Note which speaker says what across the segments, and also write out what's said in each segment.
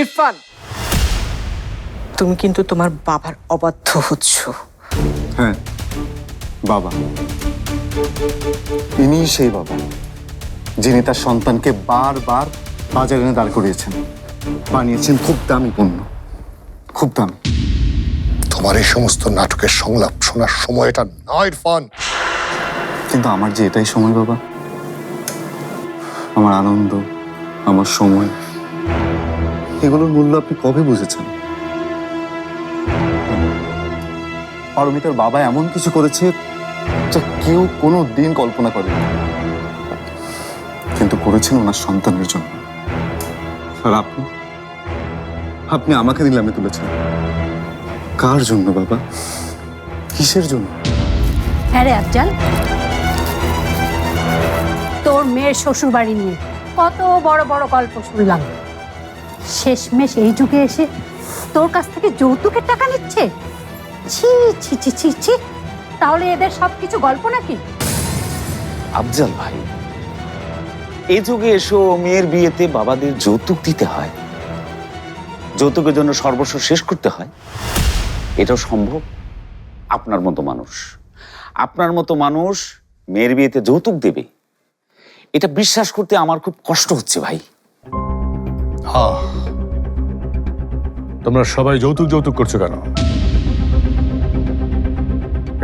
Speaker 1: ইরফান! তুমি কিন্তু তোমার বাবার অবাধ্য হচ্ছ।
Speaker 2: হ্যাঁ বাবা। ইনি সেই বাবা যিনি তার সন্তানকে বারবার বাজারে এনে দাঁড় করিয়েছেন। বানিয়েছেন খুব দামি পণ্য খুব দামি।
Speaker 3: তোমার এই সমস্ত নাটকের সংলাপ শোনার সময়টা নয় ইরফান।
Speaker 2: কিন্তু আমার যে এটাই সময় বাবা। আমার আনন্দ আমার সময়। এগুলোর মূল্য আপনি কবে বুঝেছেন? পারমিতার বাবা এমন কিছু করেছে যা কেউ কোনো দিন কল্পনা করেনি। কিন্তু করেছেন ওনার সন্তানের জন্য। আর আপনি? আপনি আমাকে নিলামে তুলেছেন। কার জন্য বাবা? কিসের জন্য?
Speaker 4: হ্যাঁ রে আফজাল। তোর মেয়ের শ্বশুর বাড়ি নিয়ে কত বড় বড় গল্প শুনলাম। শেষমেশ এই যুগে এসে তোর কাছ থেকে যৌতুকের টাকা নিচ্ছে? ছি ছি ছি ছি ছি। তাহলে এদের সব কিছু গল্প নাকি?
Speaker 5: আফজাল ভাই এই যুগে এসো মেয়ের বিয়েতে বাবাদের যৌতুক দিতে হয়। যৌতুকের জন্য সর্বস্ব শেষ করতে হয়। এটাও সম্ভব? আপনার মতো মানুষ। আপনার মতো মানুষ মেয়ের বিয়েতে যৌতুক দেবে। এটা বিশ্বাস করতে আমার খুব কষ্ট হচ্ছে ভাই।
Speaker 6: হ্যাঁ। তোমরা সবাই যৌতুক যৌতুক করছ কেন?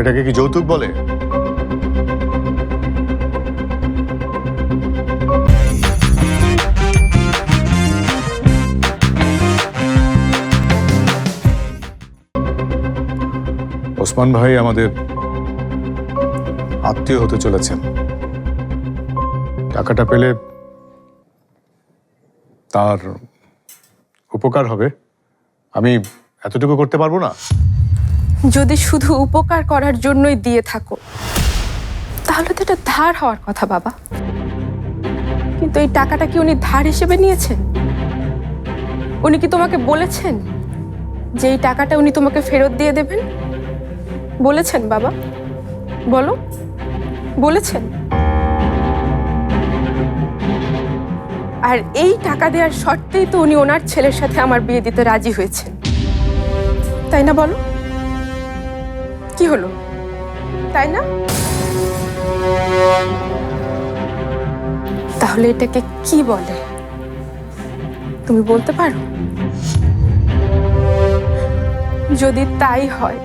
Speaker 6: এটাকে কি যৌতুক বলে? ওসমান ভাই আমাদের আত্মীয় হতে চলেছেন। টাকাটা পেলে তার উপকার হবে? আমি এতটুকু করতে পারব না?
Speaker 7: যদি শুধু উপকার করার জন্যই দিয়ে থাকো, তাহলে তো এটা ধার হওয়ার কথা বাবা। কিন্তু এই টাকাটা কি উনি ধার হিসেবে নিয়েছেন? উনি কি তোমাকে বলেছেন যে এই টাকাটা উনি তোমাকে ফেরত দিয়ে দেবেন? বলেছেন বাবা। বলো। বলেছেন। আর এই টাকা দেওয়ার শর্তেই তো উনি ওনার ছেলের সাথে আমার বিয়ে দিতে রাজি হয়েছেন। তাই না বলো? কি হলো? তাই না? তাহলে এটাকে কি বলে? তুমি বলতে পারো? যদি তাই হয়,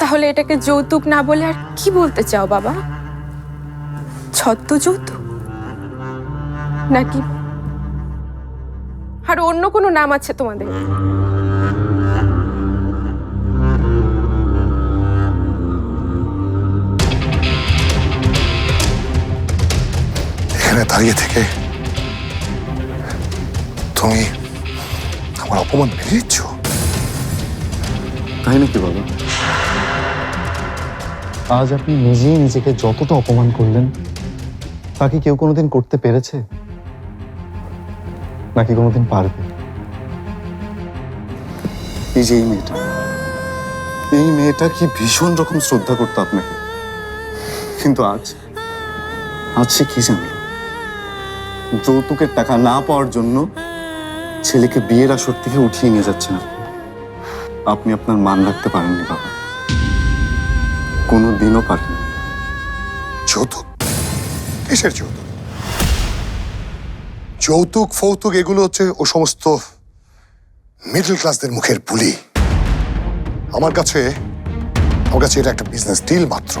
Speaker 7: তাহলে এটাকে যৌতুক না বলে আর কি বলতে চাও বাবা? ছদ্ম যৌতুক নাকি? আর অন্য কোনো নাম আছে তোমাদের?
Speaker 3: এখানে দাঁড়িয়ে থেকে তুমি আমার অপমান মেনে নিচ্ছ?
Speaker 2: তাই নাকি বাবা? আজ আপনি নিজেই নিজেকে যতটা অপমান করলেন তা কি কেউ কোনোদিন করতে পেরেছে? নাকি কোনোদিন পারবে এই যে এই মেয়েটা এই মেয়েটা কি ভীষণ রকম শ্রদ্ধা করতো আপনাকে? কিন্তু আজ আজ সে কি জানলো যৌতুকের টাকা না পাওয়ার জন্য ছেলেকে বিয়ের আসর থেকে উঠিয়ে নিয়ে যাচ্ছেন আপনি। আপনি আপনার মান রাখতে পারেননি বাবা। কোনো দিনও পারেন
Speaker 3: যৌতুক? কিসের যৌতুক? যৌতুক, ফৌতুক এগুলো হচ্ছে ও সমস্ত মিডল ক্লাসদের মুখের পুলি আমার কাছে আমার কাছে এটা একটা বিজনেস ডিল মাত্র।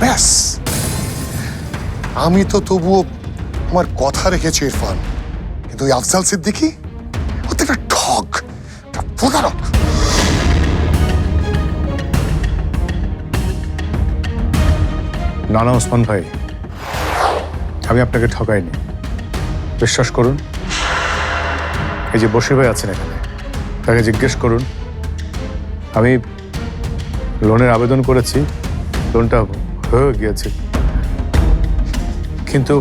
Speaker 3: ব্যাস। আমি তো তবুও আমার কথা রেখেছি ইরফান। কিন্তু ওই আফজাল সিদ্দিকি, ও তো একটা ঠগ, একটা প্রতারক।
Speaker 6: না না, ওসমান ভাই, আমি আপনাকে ঠকাইনি। বিশ্বাস করুন। এই যে বসে ভাই আছেন এখানে, তাকে জিজ্ঞেস করুন। আমি লোনের আবেদন করেছি, লোনটা হয়ে গিয়েছে। কিন্তু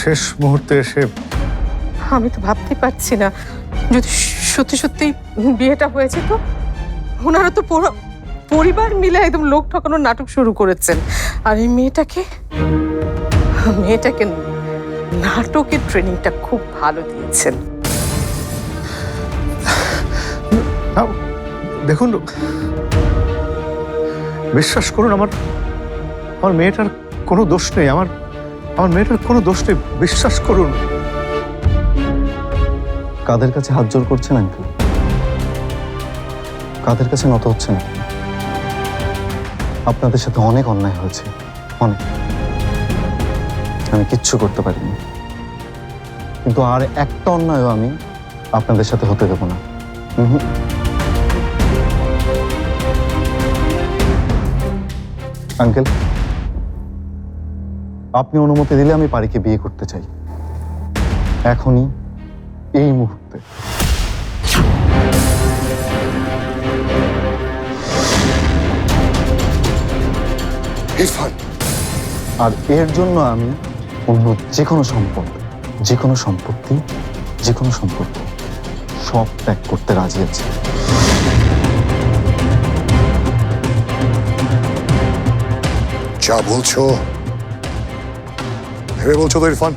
Speaker 6: শেষ মুহূর্তে এসে
Speaker 7: আমি তো ভাবতে পারছি না। যদি সত্যি সত্যি বিয়েটা হয়েছে তো ওনারা তো পুরো পরিবার মিলে একদম লোক ঠকানোর নাটক শুরু করেছেন। আর এই মেয়েটাকে
Speaker 1: মেয়েটাকে নাটকের ট্রেনিংটা খুব ভালো দিয়েছেন।
Speaker 6: দেখুন, বিশ্বাস করুন, আমার আমার মেয়েটার কোনো দোষ নেই, আমার আমার মেয়েটার কোনো দোষ নেই, বিশ্বাস করুন।
Speaker 2: কাদের কাছে হাত জোর করছেন কাদের কাছে নত হচ্ছে না? আপনাদের সাথে অনেক অন্যায় হয়েছে। অনেক। আমি কিচ্ছু করতে পারিনি। কিন্তু আর একটা অন্যায়ও আমি আপনাদের সাথে হতে দেবো না। আঙ্কেল, আপনি অনুমতি দিলে আমি পারিকে বিয়ে করতে চাই। এখনই, এই মুহূর্তে।
Speaker 3: ইরফান
Speaker 2: আর এর জন্য আমি অন্য যে কোনো সম্পদ যে কোনো সম্পত্তি যে কোনো সম্পর্ক সব ত্যাগ করতে রাজি আছি।
Speaker 3: যা বলছো ভেবে বলছো তো ইরফান?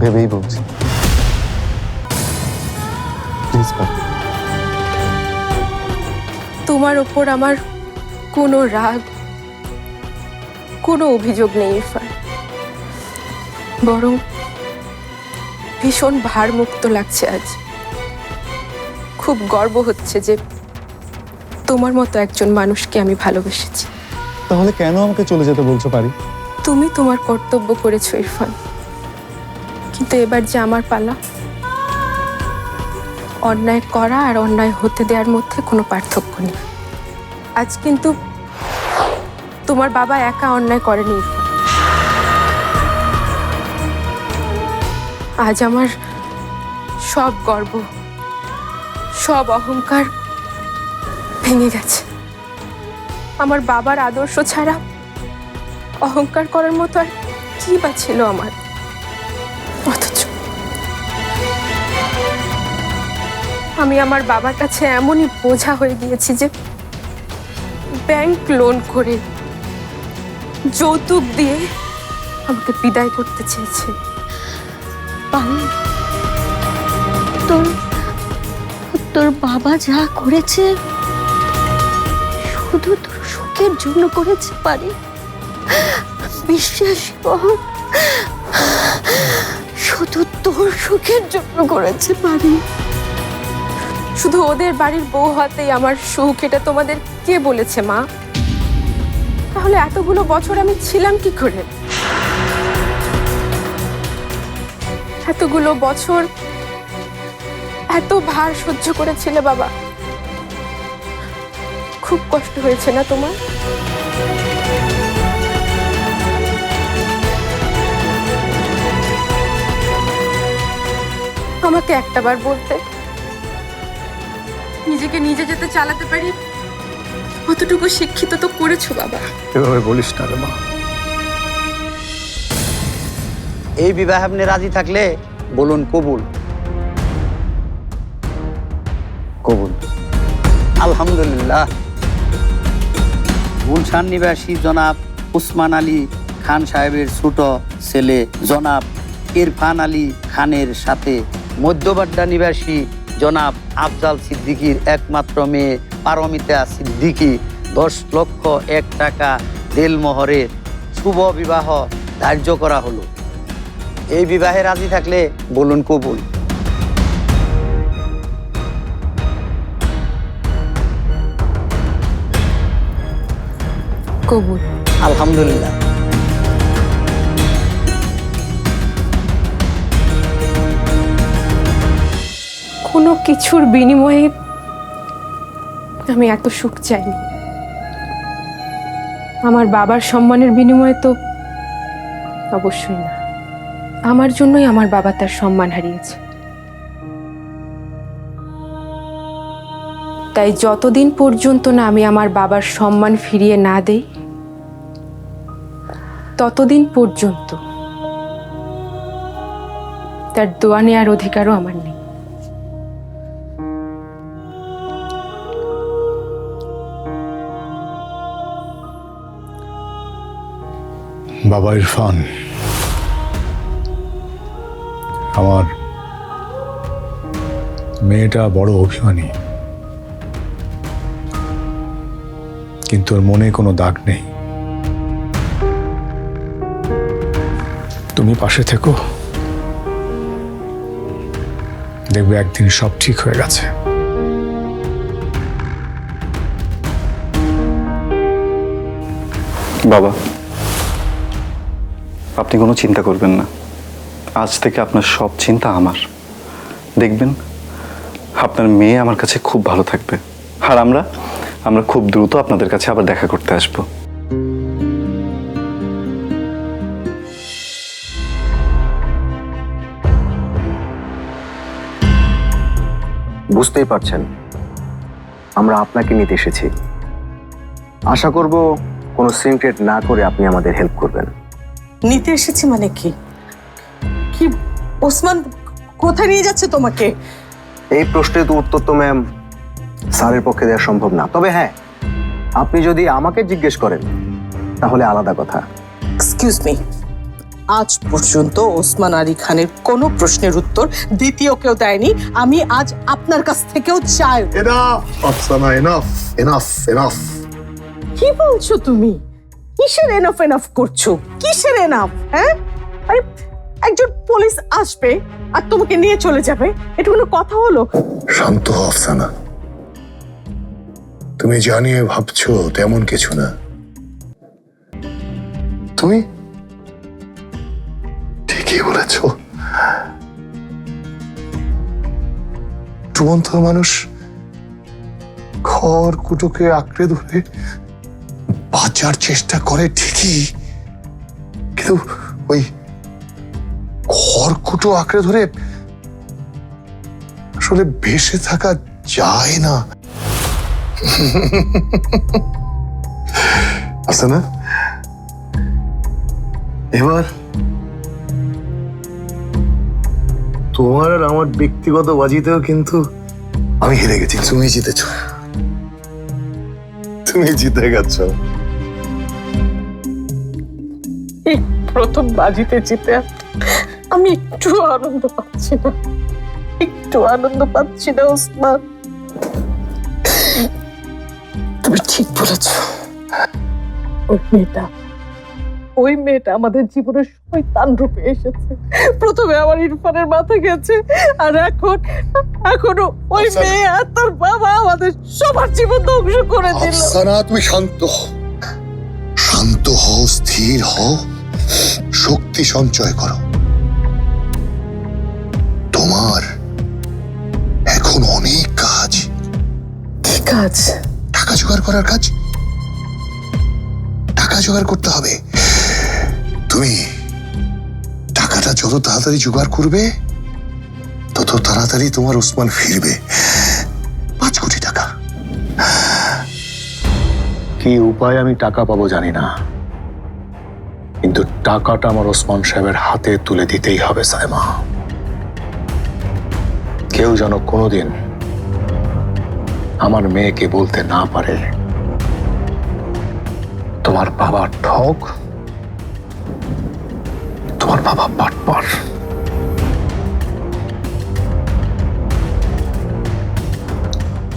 Speaker 2: ভেবেই বলছি। প্লিজ
Speaker 7: তোমার ওপর আমার কোনো রাগ কোনো অভিযোগ নেই ইরফান। বরং ভীষণ ভারমুক্ত লাগছে আজ। খুব গর্ব হচ্ছে যে তোমার মতো একজন মানুষকে আমি ভালোবেসেছি।
Speaker 2: তাহলে কেন আমাকে চলে যেতে বলছো পারি?
Speaker 7: তুমি তোমার কর্তব্য করেছ ইরফান। কিন্তু এবার যে আমার পালা অন্যায় করা আর অন্যায় হতে দেওয়ার মধ্যে কোনো পার্থক্য নেই। আজ কিন্তু তোমার বাবা একা অন্যায় করেনি। আজ আমার সব গর্ব, সব অহংকার ভেঙে গেছে। আমার বাবার আদর্শ ছাড়া অহংকার করার মতো আর কি বা ছিল আমার? অথচ আমি আমার বাবার কাছে এমনই বোঝা হয়ে গিয়েছি যে ব্যাংক লোন করে যৌতুক দিয়ে আমাকে বিদায় করতে চেয়েছে।
Speaker 8: পানি তোর তোর বাবা যা করেছে শুধু তোর সুখের জন্য করেছে পারি। বিশ্বাস কর শুধু তোর সুখের জন্য করেছে পারি।
Speaker 7: শুধু ওদের বাড়ির বউ হতেই আমার সুখ এটা তোমাদের কে বলেছে মা? তাহলে এতগুলো বছর আমি ছিলাম কি করে? এতগুলো বছর এত ভার সহ্য করেছিলে বাবা। খুব কষ্ট হয়েছে না তোমার? আমাকে একটাবার বলতে, নিজেকে নিজে যেতে চালাতে পারি? অতটুকু শিক্ষিত তো করেছ বাবা?
Speaker 6: এভাবে বলিস না রে মা।
Speaker 9: এই বিবাহ আপনি রাজি থাকলে বলুন কবুল।
Speaker 2: কবুল।
Speaker 9: আলহামদুলিল্লাহ। গুলশান নিবাসী জনাব উসমান আলী খান সাহেবের ছোট ছেলে জনাব ইরফান আলী খানের সাথে মধ্যবাড্ডা নিবাসী জনাব আফজাল সিদ্দিকীর একমাত্র মেয়ে পারমিতা সিদ্দিকী দশ লক্ষ এক টাকা দেলমোহরের শুভ বিবাহ ধার্য করা হলো। এই বিবাহে রাজি থাকলে বলুন কবুল।
Speaker 7: কবুল।
Speaker 9: আলহামদুলিল্লাহ।
Speaker 7: কোনো কিছুর বিনিময়ে আমি এত সুখ চাইনি। আমার বাবার সম্মানের বিনিময়ে তো অবশ্যই না। আমার জন্যই আমার বাবা তার সম্মান হারিয়েছে। তাই যতদিন পর্যন্ত না আমি আমার বাবার সম্মান ফিরিয়ে না দেই, ততদিন পর্যন্ত তার দোয়া নেওয়ার অধিকারও আমার নেই।
Speaker 6: বাবা ইরফান। আমার মেয়েটা বড় অভিমানী। কিন্তু ওর মনে কোনো দাগ নেই। তুমি পাশে থেকো। দেখবে একদিন সব ঠিক হয়ে গেছে।
Speaker 10: বাবা। আপনি কোনো চিন্তা করবেন না। আজ থেকে আপনার সব চিন্তা আমার। দেখবেন, আপনার মেয়ে আমার কাছে খুব ভালো থাকবে। আর আমরা আমরা খুব দ্রুত আপনাদের কাছে আবার দেখা করতে আসব।
Speaker 11: বুঝতেই পারছেন, আমরা আপনাকে নিতে এসেছি। আশা করব কোনো সিনক্রেট না করে আপনি আমাদের হেল্প করবেন।
Speaker 1: নিতে এসেছি মানে কি? কি ওসমান কোথায় নিয়ে যাচ্ছে তোমাকে?
Speaker 11: এই প্রশ্নের তো উত্তর তো ম্যাম স্যারের পক্ষে দেওয়া সম্ভব না। তবে হ্যাঁ আপনি যদি আমাকে জিজ্ঞেস করেন তাহলে আলাদা কথা।
Speaker 1: এক্সকিউজ মি আজ পর্যন্ত ওসমান আলী খানের কোনো প্রশ্নের উত্তর দ্বিতীয় কেউ দেয়নি। আমি আজ আপনার কাছ থেকেও চাই।
Speaker 3: Enough Afsana enough enough enough
Speaker 1: কি বলছো তুমি? কিসের এনফ এনফ করছ? কিসের এনফ হ্যাঁ? আরে, একজন পুলিশ আসবে আর তোমাকে নিয়ে চলে যাবে। এটা কোনো কথা হলো?
Speaker 3: শান্ত হও, আফসানা। তুমি জানিয়ে ভাবছ তেমন কিছু না। তুমি ঠিকই বলেছ। ডুবন্ত মানুষ খড় কুটোকে আঁকড়ে ধরে বাঁচার চেষ্টা করে ঠিকই কিন্তু ওই খড়কুটো আঁকড়ে ধরে আসলে ভেসে থাকা যায় না। আছে না? এবার তোমার আর আমার ব্যক্তিগত বাজিতেও কিন্তু আমি হেরে গেছি। তুমি জিতেছ। তুমি জিতে গেছো।
Speaker 1: এই প্রথম বাজিতে জিতে আমি একটু আনন্দ পাচ্ছি না। একটু আনন্দ পাচ্ছি না ওসমান। তুমি ঠিক বলেছ। ওই মেয়েটা ওই মেয়েটা আমাদের জীবনের শয়তান রূপে এসেছে। প্রথমে আমার ইরফানের মাথা গেছে আর এখন এখনও ওই মেয়ে আর তার বাবা আমাদের সবার জীবন ধ্বংস করে দিল।
Speaker 3: তুমি শান্ত শান্ত হও স্থির হও। শক্তি সঞ্চয় করো। তোমার এখন অনেক কাজ।
Speaker 1: কি কাজ?
Speaker 3: টাকা জোগাড় করার কাজ? টাকা জোগাড় করতে হবে। তুমি টাকাটা যত তাড়াতাড়ি জোগাড় করবে তত তাড়াতাড়ি তোমার ওসমান ফিরবে। পাঁচ কোটি টাকা।
Speaker 6: কি উপায় আমি টাকা পাবো জানি না। টাকাটা আমার ওসমান সাহেবের হাতে তুলে দিতেই হবে, সাইমা। কেউ যেন কোনোদিন আমার মেয়েকে বলতে না পারে। তোমার বাবা ঠক তোমার বাবা বাটপার।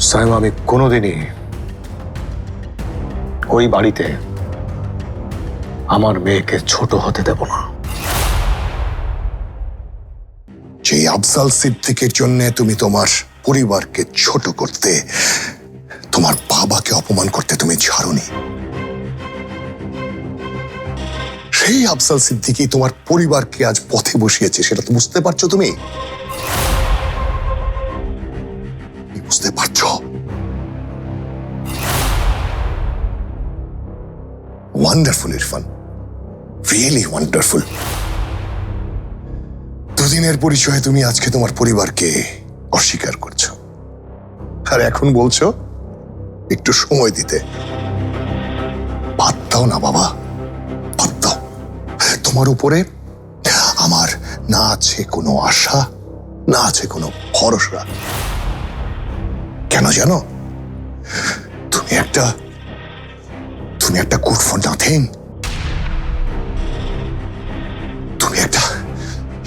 Speaker 6: সাইমা, আমি কোনোদিনই ওই বাড়িতে আমার মেয়েকে ছোট হতে দেব না।
Speaker 3: যে আফজাল সিদ্দিকের জন্য তুমি তোমার পরিবারকে ছোট করতে, তোমার বাবাকে অপমান করতে তুমি ছাড়নি। সেই আফজাল সিদ্দিকি তোমার পরিবারকে আজ পথে বসিয়েছে, সেটা তো বুঝতে পারছ তুমি? বুঝতে পারছ? ওয়ান্ডারফুল ইরফান। রিয়েলি ওয়ান্ডারফুল দুদিনের পরিচয়ে তুমি আজকে তোমার পরিবারকে অস্বীকার করছ। আর এখন বলছো, একটু সময় দিতে। বাদ দাও না, বাবা। বাদ দাও। তোমার উপরে আমার না আছে কোনো আশা, না আছে কোনো ভরসা। কেন জানো? তুমি একটা তুমি একটা good for nothing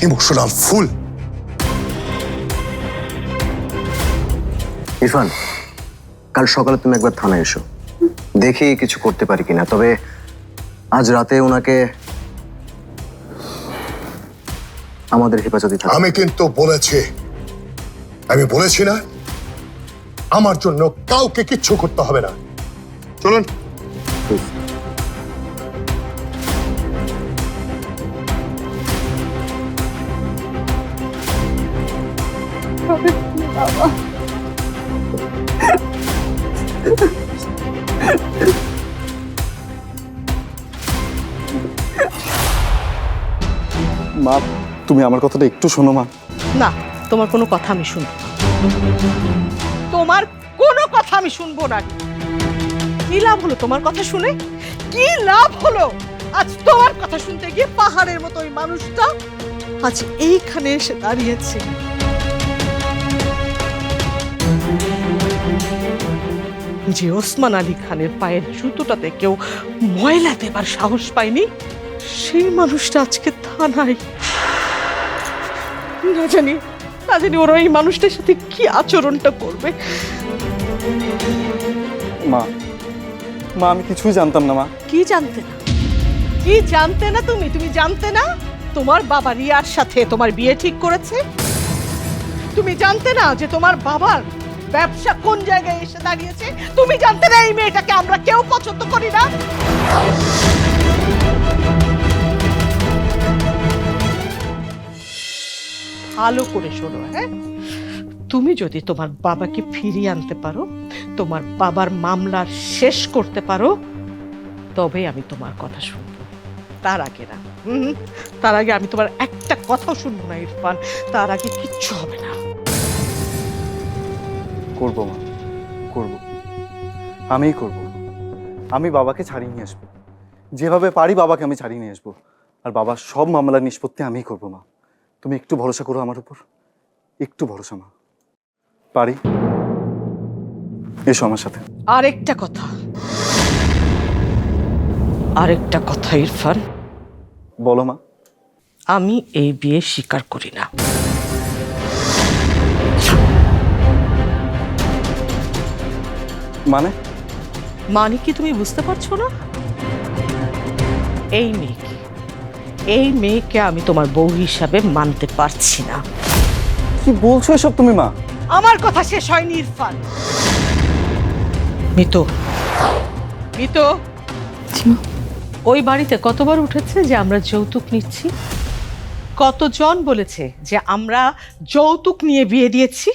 Speaker 3: emotional fool
Speaker 11: Irfan কাল সকালে তুমি একবার থানায় এসো। দেখি কিছু করতে পারি কিনা তবে আজ রাতে ওনাকে আমাদের হেফাজতে থাকবে
Speaker 3: আমি কিন্তু বলেছি আমি বলেছি না আমার জন্য কাউকে কিচ্ছু করতে হবে না। চলুন।
Speaker 10: মা, তুমি আমার কথাটা একটু শোনো, মা।
Speaker 1: না, তোমার কোনো কথা আমি শুনব। তোমার কোনো কথা আমি শুনব না। কি লাভ হলো তোমার কথা শুনে? কি লাভ হলো? আজ তোমার কথা শুনতে গিয়ে পাহাড়ের মতো ওই মানুষটা আজ এইখানে এসে দাঁড়িয়েছে। যে ওসমান আলী খানের পায়ের জুতোটাতে কেউ ময়লা দেবার সাহস পায়নি সেই মানুষটা আজকে থানায়। না জানি না জানি ওরা এই মানুষটার সাথে কি আচরণটা করবে।
Speaker 10: মা মা আমি কিছুই জানতাম না মা।
Speaker 1: কি জানতে না? কি জানতে না তুমি? তুমি জানতে না তোমার বাবা রিয়ার সাথে তোমার বিয়ে ঠিক করেছে? তুমি জানতে না যে তোমার বাবার ব্যবসা কোন জায়গায় এসে দাঁড়িয়েছে? তুমি জানতে না, এই মেয়েটাকে আমরা কেউ পছন্দ করি না। ভালো করে শোনো হ্যাঁ? তুমি যদি তোমার বাবাকে ফিরিয়ে আনতে পারো, তোমার বাবার মামলার শেষ করতে পারো, তবে আমি তোমার কথা শুনব। তার আগে না তার আগে আমি তোমার একটা কথাও শুনব না, ইরফান। তার আগে কিচ্ছু হবে না।
Speaker 10: করব মা করব। আমিই করব। আমি বাবাকে ছাড়িয়ে নিয়ে আসব। যেভাবে পারি বাবাকে আমি ছাড়িয়ে নিয়ে আসব। আর বাবার সব মামলার নিষ্পত্তি আমিই করব মা। তুমি একটু ভরসা করো আমার উপর। একটু ভরসা মা। পারি। এসো আমার সাথে।
Speaker 1: আরেকটা কথা। আরেকটা কথা ইরফান।
Speaker 10: বলো মা।
Speaker 1: আমি এই বিয়ে স্বীকার করি না।
Speaker 10: মানে?
Speaker 1: মানে কি তুমি বুঝতে পারছ না? এই মেয়েকে এই মেয়েকে আমি তোমার বউ হিসাবে মানতে পারছি না।
Speaker 10: কি বলছো এসব তুমি মা?
Speaker 1: আমার কথা শেষ হয়নি ইরফান। মিতো। মিতো। ওই বাড়িতে কতবার উঠেছে যে আমরা যৌতুক নিচ্ছি? কতজন বলেছে যে আমরা যৌতুক নিয়ে বিয়ে দিয়েছি?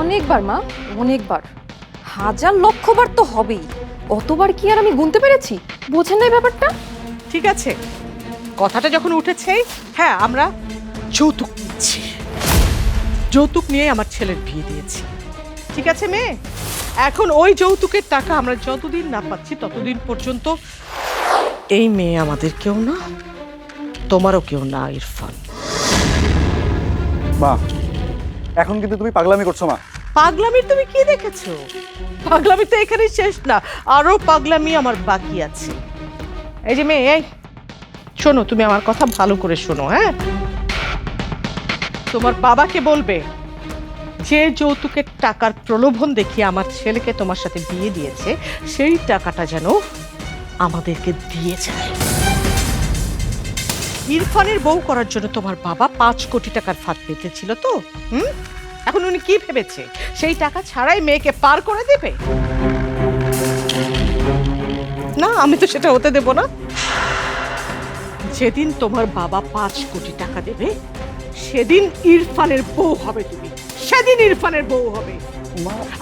Speaker 7: অনেকবার মা অনেকবার। হাজার লক্ষবার তো হবেই। অতবার কি আর আমি গুনতে পেরেছি? বোঝেন না এই ব্যাপারটা?
Speaker 1: ঠিক আছে। কথাটা যখন উঠেছে হ্যাঁ আমরা যৌতুক নিচ্ছি। যৌতুক নিয়ে আমার ছেলের বিয়ে দিয়েছি। ঠিক আছে মেয়ে? এখন ওই যৌতুকের টাকা আমরা যতদিন না পাচ্ছি ততদিন পর্যন্ত এই মেয়ে আমাদের কেউ না তোমারও কেউ না ইরফান।
Speaker 10: মা এখন কিন্তু তুমি পাগলামি করছ, মা।
Speaker 1: পাগলামির তুমি কি দেখেছ? পাগলামি তো এখানেই শেষ না, আরও পাগলামি আমার বাকি আছে। এই যে মেয়ে, এই, শোনো, তুমি আমার কথা ভালো করে শোনো হ্যাঁ? তোমার বাবাকে বলবে, যে যৌতুকের টাকার প্রলোভন দেখিয়ে আমার ছেলেকে তোমার সাথে বিয়ে দিয়েছে, সেই টাকাটা যেন আমাদেরকে দিয়ে যায়। ইরফানের বউ করার জন্য তোমার বাবা পাঁচ কোটি টাকার ফাঁদ পেতেছিল তো? হুম? এখন উনি কি ভেবেছে? সেই টাকা ছাড়াই মেয়েকে পার করে দেবে? না, আমি তো সেটা হতে দেব না। যেদিন তোমার বাবা পাঁচ কোটি টাকা দেবে, সেদিন ইরফানের বউ হবে তুমি। সেদিন ইরফানের বউ হবে।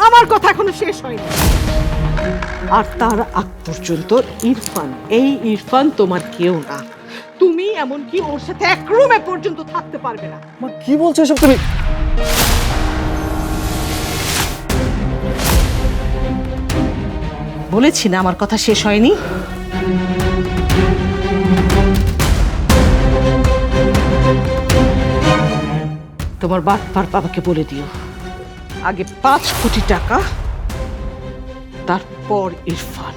Speaker 1: আমার কথা এখনও শেষ হয়নি। আর তার আগ পর্যন্ত ইরফান, এই ইরফান তোমার কেউ না। তুমি এমনকি ওর সাথে এক রুমে পর্যন্ত থাকতে পারবে না।
Speaker 10: মা কি বলছো এসব তুমি?
Speaker 1: বলেছি না আমার কথা শেষ হয়নি? তোমার বাটপার বাবাকে বলে দিও। আগে পাঁচ কোটি টাকা তারপর ইরফান।